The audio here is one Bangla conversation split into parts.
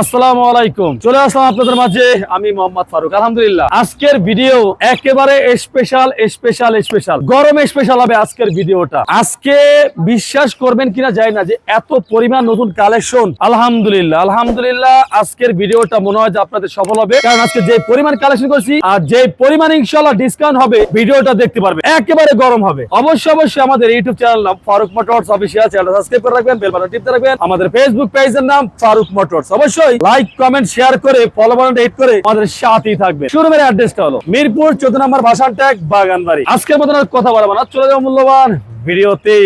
আসসালামু আলাইকুম। চলে আসলাম আপনাদের মাঝে, আমি মোহাম্মদ ফারুক। আলহামদুলিল্লাহ। আজকের ভিডিও একেবারে স্পেশাল স্পেশাল স্পেশাল স্পেশাল হবে আজকের ভিডিওটা। আজকে বিশ্বাস করবেন কিনা যায় না যে এত পরিমাণ নতুন কালেকশন আলহামদুলিল্লাহ আলহামদুলিল্লাহ, আজকের ভিডিওটা মনে হয় যে আপনাদের সফল হবে। কারণ আজকে যে পরিমাণ কালেকশন করছি আর যে পরিমাণ ইনশাল্লাহ ডিসকাউন্ট হবে, ভিডিওটা দেখতে পারবে একেবারে গরম হবে। অবশ্যই অবশ্যই আমাদের ইউটিউব চ্যানেল নাম ফারুক মোটরস অফিসিয়াল সাবস্ক্রাইব করে রাখবেন টিপতে রাখবেন। আমাদের ফেসবুক পেজের নাম ফারুক মোটরস। অবশ্যই লাইক কমেন্ট শেয়ার করে ফলো বাটন হিট করে আমাদের সাথেই থাকবেন শোরুমের অ্যাড্রেসটা হলো মিরপুর চোদ্দ নম্বর ভাষান ট্যাগ বাগানবাড়ি। আজকের মতন কথা বলব না। চলে যাব মূল্যবান ভিডিওতে।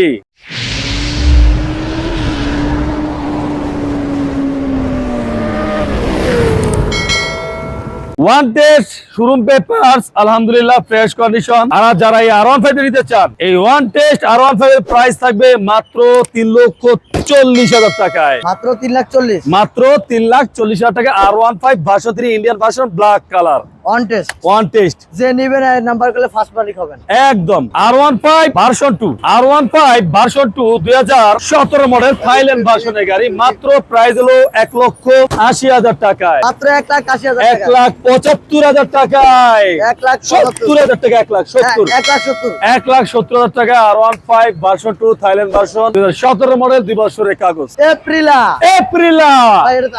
ওয়ান টেস্ট শোরুম পেপারস আলহামদুলিল্লাহ ফ্রেশ কন্ডিশন আর যারা এই আর ওয়ান ফাইভ নিতে চান এই one test R one five এর প্রাইস থাকবে মাত্র তিন লক্ষ চল্লিশ হাজার টাকায়। মাত্র তিন লাখ চল্লিশ। মাত্র তিন লাখ চল্লিশ হাজার টাকা R one five version three Indian version black colour on test one test যে নিবেন নাম্বার করলে ফার্স্ট মালিক হবেন। একদম। R one five version two R one five version two দুই হাজার সতেরো মডেল থাইল্যান্ড ভার্সনের গাড়ি। মাত্র প্রাইস হলো এক লক্ষ আশি হাজার টাকায়। মাত্র এক লাখ আশি হাজার এক লাখ পঁচাত্তর হাজার টাকায়। এক লাখ সত্তর। হাজার টাকা এক লাখ সত্তর। এক লাখ সত্তর। এক লাখ সত্তর হাজার টাকা আর one five version two Thailand version. দুই হাজার সতেরো মডেল দুই বছরের কাগজ। এপ্রিলা। এপ্রিলা।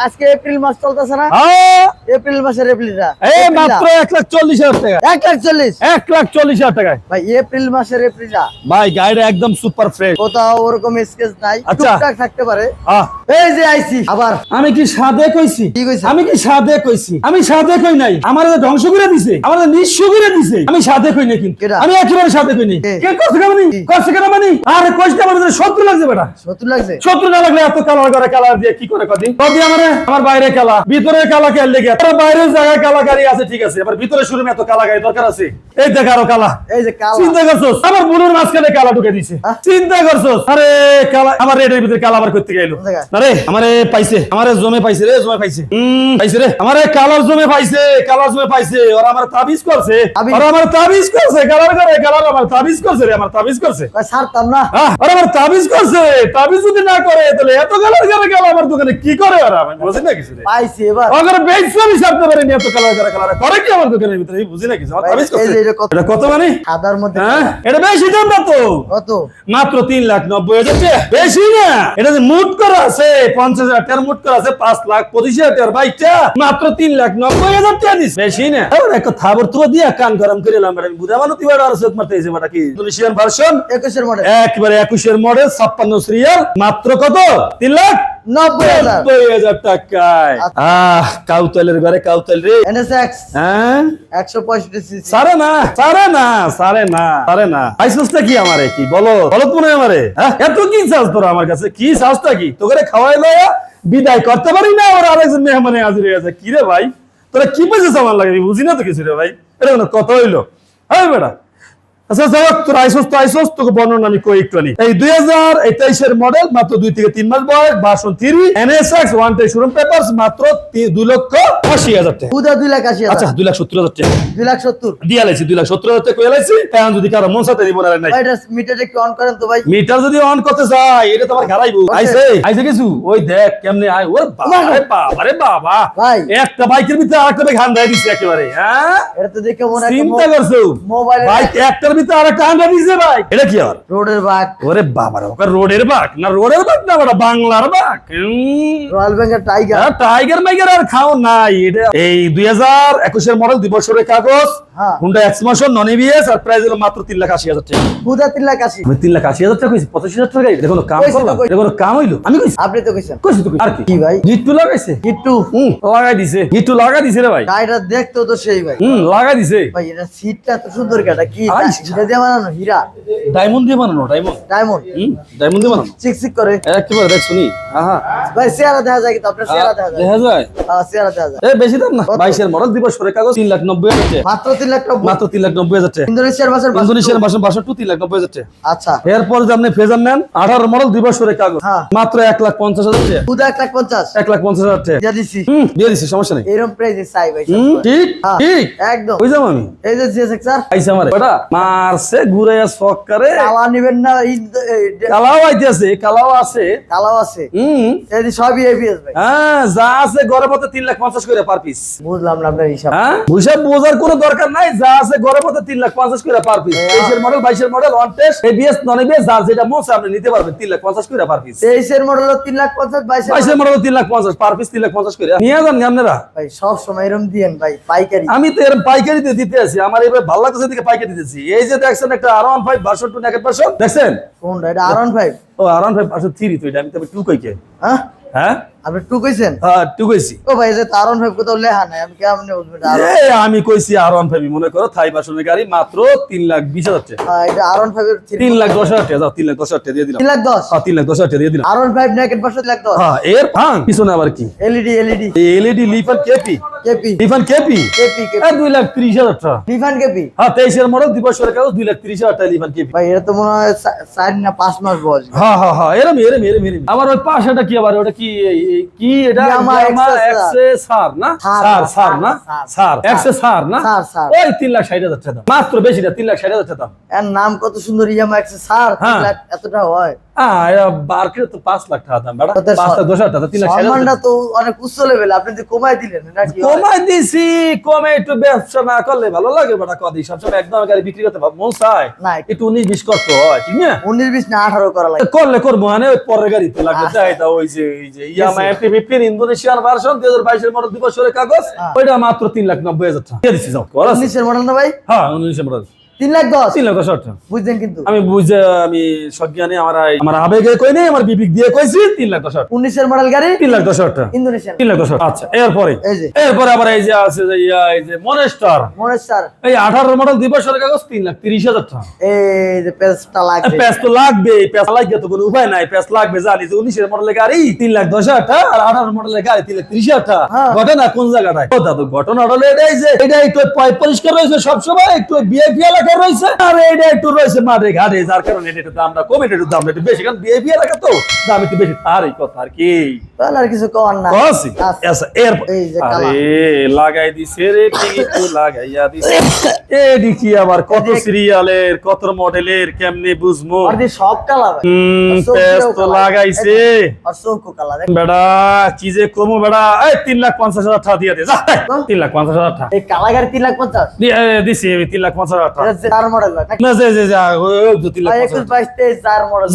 আজকে এপ্রিল মাস চলতেছে না? হ্যাঁ। এপ্রিল মাসের এপ্রিলটা। এই মাত্র এক লাখ চল্লিশ হাজার টাকা। এক লাখ চল্লিশ। এক লাখ চল্লিশ হাজার টাকায়। ভাই এপ্রিল মাসের এপ্রিলটা। ভাই গাড়িটা একদম সুপার ফ্রেশ কোথাও ওরকম স্কেচ নাই। আচ্ছা। টুকটাক থাকতে পারে। এই যে আইসি আবার। আমি কি সাদে কইছি? কি কইছে? আমি কি সাদে কইছি? আমি সাদে কই নাই। আমার ধ্বংস করে দিছে। আমার নিঃস্ব করে দিছে। আমি সাদে কই কিন্তু। আমি একেবারে সাদে কই নাই। কে? কষ্ট কেমন কষ্ট কেন মানি আরে কষ্ট আমার শত্রু লাগছে বেটা। সত্তর লাগছে? শত্রু না লাগলে এত কালার করে কালার দিয়ে কি করে কদি কদি আমারে আমার বাইরে কালা। ভিতরে কালা কে লেগে তোর বাইরের জায়গায় কালা গাড়ি আছে ঠিক আছে। আবার ভিতরে শুরু এত কালা গাড়ি দরকার আছে। এই দেখ আরও কালা। এই যে কালা। চিন্তা করছস? আমার বুনুর মাঝখানে কালা ঢুকে দিছে? চিন্তা করছস? আরে কালা আমার রেডের ভিতরে কালা আবার করতে গেল। আরে আমারে পাইছে। আমারে জমে পাইছে রে জমে পাইছে। হুম পাইছে রে। আমারে কালার জমে পাইছে। কালার জমে পাইছে ওরা আমার তাবিজ করছে। ওরা আমার তাবিজ করছে কালার করে কালার আমার তাবিজ করছে রে আমার তাবিজ করছে। ছাড়তাম না। ওরা আমার তাবিজ করছে তাবিজ যদি না করে তাহলে এত কালার করে গেল আমার দোকানে? কি করে ওরা? আমি বুঝি না কিছু পাইছি এবার। ওদের আমি পারিনি এত কালার করে কালার করে। কি আমার দোকানের ভিতরে? বুঝি না কিছু তাবিজ করছে। এটা কত? মানে? সাদার মধ্যে হ্যাঁ? এটা বেশি দাম না তো? কত? মাত্র তিন লাখ নব্বই হাজার বেশি না? এটা যে মুট করা আছে পঞ্চাশ হাজার টাকার মুট করা আছে পাঁচ লাখ পঁচিশ হাজার টাকার। বাইকটা মাত্র তিন লাখ নব্বই হাজার টাকা দিস বেশি না। এবার একটা থাবর তো দিয়া কান গরম করে এলাম আমি বুঝা মানুষ এবার আর চোখ মারতে এসে কি? Indonesian version? একুশের মডেল একবারে একুশের মডেল ছাপ্পান্ন সিরিয়াল মাত্র কত? তিন লাখ? নব্বই হাজার। টাকায়। কাউতালের ঘরে কাউতাল রে। হ্যাঁ? একশো পঁয়ষট্টি সারে না সারে না সারে না সারে না। পাইছসটা কি আমারে কি? বলো বলো তো মনে আমারে। হ্যাঁ? এত কি চাস তোরা আমার কাছে? কি চাসটা কি? তোকে খাওয়াই লয়া বিদায় করতে পারি না ওর আরেকজন মেহমানে হাজির হয়ে আছে কি রে ভাই? তোরা কি পেয়েছিস আমার লাগে? বুঝি না তো কিছু রে ভাই। এটা কথা হইল। হ্যাঁ বেটা। আচ্ছা যাই তোর আইসোস তো আইসোস তোকে বর্ণনা আমি কই একটু এই দুই হাজার তেইশের মডেল মাত্র দুই থেকে তিন মাস বয়স version three NSX one ten showroom paper মাত্র দুই লক্ষ আশি হাজার টাকা। উদা দুই লাখ আশি আচ্ছা দুই লাখ সত্তর হাজার টাকা। দুই লাখ সত্তর। দিয়া লাইছি দুই লাখ সত্তর হাজার টাকা কয়ে লাইছি এখন যদি কারও মন সাথে দিব না নাই। মিটার একটু অন করেন তো ভাই। মিটার যদি অন করতে চাই এটা তো আমার ঘাড়াইবো। Okay. আইছে? আইছে কিছু? ওই দেখ কেমনে আয়। ওর বাবা রে বাবা রে বাবা। ভাই। একটা বাইকের ভিতরে আরেকটা বাইক দিছে একেবারে হ্যাঁ? এটা তো দেখে মনে চিন্তা করছ? মোবাইলে বাইক একটার ভিতরে আরেকটা হান্ডা দিছে ভাই। এটা কি আর রোডের বাঘ। ওরে বাবা ওকে রোডের বাঘ? না রোডের বাঘ না ওটা বাংলার বাঘ। Royal Bengal tiger. হ্যাঁ, টাইগার মাইগার আর খাও নাই এটা এই দুই হাজার একুশের মডেল দুই বছরের কাগজ হ্যাঁ। হুন্ডা এক্সমাশন নন এবিএস আর প্রাইস হলো মাত্র তিন লাখ আশি হাজার টাকা। তিন লাখ আশি। আমি তিন লাখ আশি হাজার টাকা কইছি পঁচাশি হাজার টাকা এটা কাম করলাম। কইছি। কাম হইল। আমি কইছি। আপনি তো কইছেন। কইছি তো আর কি? কি ভাই? গিট্টু লাগাইছে? কিট্টু হুম লাগাই দিছে। গিট্টু লাগাই দিছে রে ভাই। গাড়িটা দেখতেও তো সেই ভাই। হুম লাগাই দিছে। ভাই এটা সিটটা তো সুন্দর কাটা কি আইস। দিয়ে বানানো হীরা ডায়মন্ড দিয়ে বানানো ডায়মন্ড ডায়মন্ড ডায়মন্ড দিয়ে বানানো? চিকচিক করে। একেবারে দেখ শুনি। আহা। ভাই চেহারা দেখা যায় কিন্তু আপনার চেহারা দেখা যায়। দেখা যায়? হ্যাঁ, চেহারা দেখা যায়। এ বেশি দাম না। কত? বাইশের মডেল দিবস করে কাগজ লাখ হাজার মাত্র তিন লাখ নব্বই। মাত্র তিন লাখ নব্বই হাজার টাকা। ইন্দোনেশিয়ার মাসের ইন্দোনেশিয়ার টু। লাখ হাজার টাকা। আচ্ছা। এরপর যে আপনি ফেজার নেন আঠারো মডেল দুই বছরের কাগজ। হ্যাঁ। মাত্র এক লাখ পঞ্চাশ হাজার টাকা। এক লাখ পঞ্চাশ। এক লাখ পঞ্চাশ হাজার টাকা। দিয়া দিছি। দিয়ে দিচ্ছি সমস্যা নেই। এরকম প্রাইজে চাই ভাই ঠিক হ্যাঁ। ঠিক। একদম। যাব আমি? এই যে জিএসএক্স স্যার আইসা আমারে। ওটা মারছে ঘুরে সক করে। কালা নিবেন না কালাও আইতেছে কালাও আছে। কালাও আছে। হুম। এই সবই ভাই। হ্যাঁ যা আছে গড়ের মধ্যে তিন লাখ পঞ্চাশ করে পার পিস বুঝলাম না আপনার হিসাব। হ্যাঁ? হিসাব বোঝার কোনো দরকার নাই যা আছে গড়ের মধ্যে তিন লাখ পঞ্চাশ করে পার পিস তেইশের মডেল বাইশের model one test non ABS যার যেটা মনে আপনি নিতে পারবেন তিন লাখ পঞ্চাশ করে পার পিস তেইশের মডেল তিন লাখ পঞ্চাশ বাইশের বাইশের মডেল তিন লাখ পঞ্চাশ পার পিস তিন লাখ পঞ্চাশ করে। নিয়ে যান আপনারা? ভাই সব সময় এরকম দিয়েন ভাই পাইকারি। আমি তো এরকম পাইকারিতে দিতে আছি আমার এবার ভালো লাগতেছে দিকে পাইকারি দিতেছি। এই যে দেখছেন একটা R one five version two naked version দেখছেন? কোনটা? এটা আর ফাইভ ও R one five version three তো এটা আমি তবে টু কইকে হ্যাঁ? হ্যাঁ? আপনি টু কইছেন? হ্যাঁ টু কইছি। ও ভাই যে তারন ফাইভ কোথাও লেখা নাই? আমি কেমন বুঝব এটা আমি কইছি আর ফাইভ মনে করো থাই গাড়ি মাত্র তিন লাখ বিশ হাজার টাকা। হ্যাঁ, এটা ফাইভ এর তিন লাখ দশ হাজার টাকা যাও তিন লাখ দশ হাজার টাকা দিয়ে দিলাম। তিন লাখ দশ? হ্যাঁ তিন লাখ দশ হাজার টাকা দিয়ে দিলাম। ফাইভ নেকেট লাখ দশ? হ্যাঁ এর ফাং পিছনে আবার কি? LED LED LED Lifan KP KP Lifan KP KP KP দুই লাখ ত্রিশ হাজার টাকা। লিফান কেপি হ্যাঁ তেইশের মডেল দুই বছরের কাগজ দুই লাখ ত্রিশ হাজার টাকা লিফান কেপি ভাই এটা তো মনে হয় চা- চার না পাঁচ মাস বয়স। হ্যাঁ হ্যাঁ হ্যাঁ এরম এরম এরম এরম আমার ওই পাশেটা কি আবার ওটা কি কি এটা? Yamaha Yamaha XS XS না? স্যার, স্যার স্যার, স্যার না? Sir, sir sir. না? Sir, sir. ওই তিন লাখ ষাট হাজার টাকা মাত্র বেশি না তিন লাখ ষাট হাজার টাকা এর নাম কত সুন্দর ইয়ামা একশো স্যার তিন হ্যাঁ। লাখ এতটা তো পাঁচ লাখ টাকা দাম বেটা পাঁচ লাখ দশ টাকা তিন লাখ সম্মানটা তো অনেক উচ্চ লেভেল আপনি যে কমাই দিলেন এটা কি? কমাই দিছি কমে একটু ব্যবসা না করলে ভালো লাগে বেটা কদি সবসময় একদম গাড়ি বিক্রি করতে মন চায়। না একটু উনিশ বিশ করতে হয় ঠিক না? উনিশ বিশ না আঠারো করা লাগে। করলে করব মানে ওই পরের গাড়িতে লাগবে আচ্ছা। চাহিদা ওই যে এই যে ইয়ামা ফিফটিন ইন্দোনেশিয়ান ভার্সন দুই হাজার বাইশের মডেল দুই বছরের কাগজ হ্যাঁ। ওইটা মাত্র তিন লাখ নব্বই হাজার টাকা দিয়ে দিচ্ছি যাও করা আছে? মডেল না ভাই হ্যাঁ উনিশের মডেল তিন লাখ দশ? তিন লাখ দশ বুঝছেন কিন্তু। আমি বুঝে আমি সজ্ঞানে আমার আমার আবেগে কই নেই আমার বিবিক দিয়ে কইছি তিন লাখ দশ হাজার। উনিশের মডেল গাড়ি? তিন লাখ দশ ইন্দোনেশিয়ান। তিন লাখ দশ হাজার। আচ্ছা এরপরে। এরপরে আবার এই যে আছে যে এই যে মনেস্টার। মনোজ এই আঠারো মডেল দুই বছরের কাগজ তিন লাখ তিরিশ হাজার টাকা। এই যে পেজটা লাগবে। প্যাস তো লাগবে প্যাস লাগবে তো কোনো উপায় নাই প্যাস লাগবে জানি যে উনিশের মডেলের গাড়ি তিন লাখ দশ হাজার টাকা আর আঠারো মডেলের গাড়ি তিন লাখ ত্রিশ হাজার টাকা। হ্যাঁ। ঘটনা কোন জায়গাটায়? ঘটনা হলো এটাই যে এটা একটু পরিষ্কার রয়েছে সবসময় একটু বিএপি এলাকা রয়েছে। আর একটু রয়েছে মাঠে ঘাটে যার কারণে এটা একটু দামটা কমে একটু দামটা একটু বেশি। কারণ এলাকা তো দাম একটু বেশি কথা আর কি। তাহলে আর কিছু কর না। কসি আচ্ছা। আচ্ছা এর। আরে লাগাই দিছে রে লাগাইয়া দিছে। কি আবার কত সিরিয়ালের কত মডেলের কেমনে বুঝমু আর সব কালা ভাই হুম আর চোখ পেস দিয়েও তো লাগাইছে। আর চৌকো কালা দেখ বেড়া যে কমু বেড়া এই তিন লাখ পঞ্চাশ হাজার টাকা দিয়ে দে যা এই, তিন লাখ পঞ্চাশ হাজার টাকা। এই কালা গাড়ি তিন লাখ পঞ্চাশ। দি- এ, দিছি আমি তিন লাখ পঞ্চাশ হাজার টাকা। মডেল না যে যে যা ভাই মডেল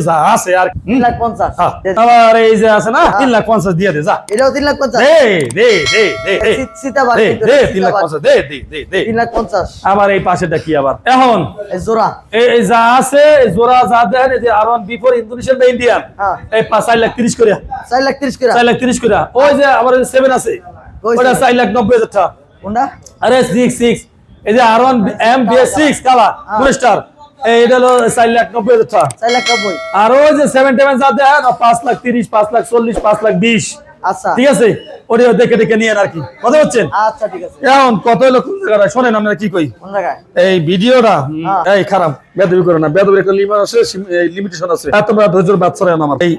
যা আছে আর লাখ পঞ্চাশ। হ্যাঁ, এই যে আছে না তিন লাখ পঞ্চাশ দিয়ে দে যা। এটাও তিন লাখ পঞ্চাশ। দে দে দে দে দে। সী- দে কিন্তু, লাখ সীতাবাগ। পঞ্চাশ দে দে দে দে। তিন লাখ পঞ্চাশ। আবার এই পাশেটা কি আবার? এখন? এই জোড়া। এই এই যা আছে জোড়া যা এই যে আর ওয়ান বিফোর ইন্দোনেশিয়ান বা ইন্ডিয়ান হ্যাঁ। এই পাঁচ চার লাখ তিরিশ করে চার লাখ তিরিশ করে চার লাখ তিরিশ করে ওই যে আবার সেভেন আছে। ওটা। চার লাখ নব্বই হাজার টাকা। কোনটা? আরে সিক্স সিক্স এই যে R one M B S six কালা স্টার এটা হলো চার লাখ নব্বই হাজার টাকা। চার লাখ নব্বই। আর ওই যে সেভেন টেভেন যা পাঁচ লাখ তিরিশ পাঁচ লাখ চল্লিশ পাঁচ লাখ বিশ। আচ্ছা। ঠিক আছে? ওটা দেখে দেখে নিয়ে আর কি। কথা আচ্ছা ঠিক আছে। এখন কত হলো কোন জায়গায়? শোনেন আপনারা কি কই? কোন জায়গায়? এই ভিডিওটা হ্যাঁ। এই খারাপ বেদবি করো না। বেদবির একটা লিমিট আছে লিমিটেশন আছে। আর তোমরা ধৈর্যের বাদ না আমার। এই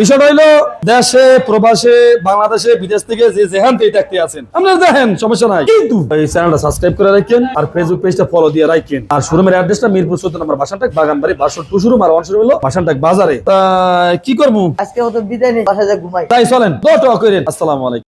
বিষয়টা হইল দেশে প্রবাসে বাংলাদেশে বিদেশ থেকে যে থেকে দেখতে আছেন আপনারা দেখেন সমস্যা নাই। কিন্তু এই চ্যানেলটা সাবস্ক্রাইব করে রাখেন আর ফেসবুক পেজটা ফলো দিয়ে রাখেন। আর শোরুমের অ্যাড্রেসটা মিরপুর চোদ্দ নম্বর বাসানটাক বাগানবাড়ি বাসন টু শোরুম আর ওয়ান শোরুম হলো বাসানটাক বাজারে। তা কি করব? আজকে মতো বিদায় নেই বাসায় ঘুমাই। তাই চলেন। দোয়া করেন। আসসালামু আলাইকুম।